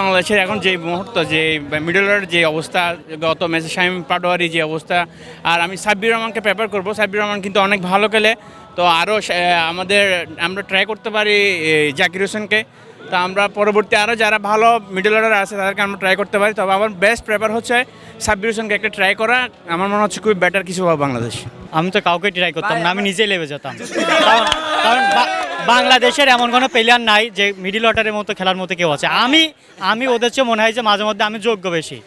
বাংলাদেশের এখন যে মুহূর্ত যে মিডলের যে অবস্থা গত ম্যাচে শামীম পাটোয়ারি যে অবস্থা আর আমি সাব্বির রহমানকে প্রেফার করব। সাব্বির রহমান কিন্তু অনেক ভালো খেলে তো আরও আমাদের আমরা ট্রাই করতে পারি জাকির হোসেনকে। তো আমরা পরবর্তী আরও যারা ভালো মিডল অর্ডার আছে তাদেরকে আমরা ট্রাই করতে পারি। তবে আমার বেস্ট প্রেফার হচ্ছে সাব্বির হোসেনকে একটা ট্রাই করা। আমার মনে হচ্ছে খুবই বেটার কিছু হবে বাংলাদেশ। আমি তো কাউকে ট্রাই করতাম না আমি নিজেই লেবে যেতাম। কারণ বাংলাদেশের এমন কোনো প্লেয়ার নাই যে মিডিল অর্ডারের মতো খেলার মতো কেউ আছে। আমি আমি ওদের চেয়ে মনে হয় যে মাঝে মধ্যে আমি যোগ্য বেশি।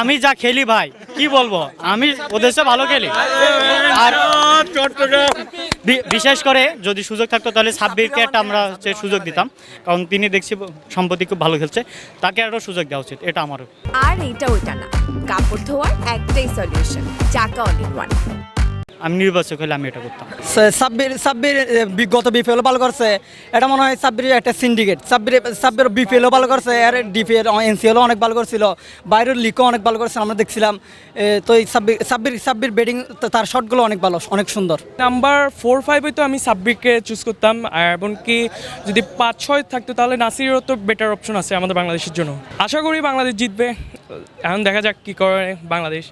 আমি যা খেলি ভাই, কি বলব? আমি ওদের চেয়ে ভালো খেলি। আর বিশেষ করে যদি সুযোগ থাকতো তাহলে সাব্বিরকে একটা আমরা হচ্ছে সুযোগ দিতাম। কারণ তিনি দেখছি সম্প্রতি খুব ভালো খেলছে। তাকে আরও সুযোগ দেওয়া উচিত, এটা আমারও। আর এটা ওইটা না। কাপড় ধোয়ার একটাই সলিউশন চাকা অল ইন ওয়ান আমি নির্বাচক হলে আমি এটা করতাম। সে- সাব্বির সাব্বির বিগত বিপিএল ভালো করছে। এটা মনে হয় সাব্বির একটা সিন্ডিকেট সাব্বির সাব্বির বিপিএলও ভালো করছে আর ডিপিএল এনসিএলও অনেক ভালো করছিল। বাইরের লিগও অনেক ভালো করছে আমরা দেখছিলাম। তো এই সাব্বির সাব্বির সাব্বির ব্যাটিং তার শটগুলো অনেক ভালো অনেক সুন্দর। নাম্বার ফোর ফাইভে তো আমি সাব্বিরকে চুজ করতাম আর এমনকি যদি পাঁচ ছয় থাকতো তাহলে নাসিরও তো বেটার অপশন আছে আমাদের বাংলাদেশের জন্য। আশা করি বাংলাদেশ জিতবে। এখন দেখা যাক কী করে বাংলাদেশ।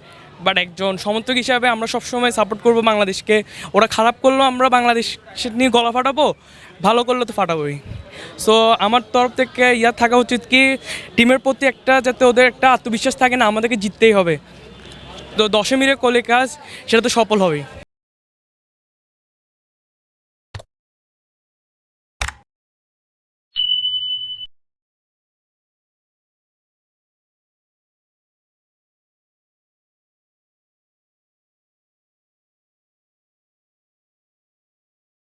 বাট একজন সমর্থক হিসাবে আমরা সবসময় সাপোর্ট করব বাংলাদেশকে। ওরা খারাপ করলেও আমরা বাংলাদেশ নিয়ে গলা ফাটাবো, ভালো করলে তো ফাটাবোই। সো আমার তরফ থেকে ইয়া থাকা উচিত কি টিমের প্রতি একটা যাতে ওদের একটা আত্মবিশ্বাস থাকে না, আমাদেরকে জিততেই হবে। তো দশে করলে কাজ সেটা তো সফল হবেই।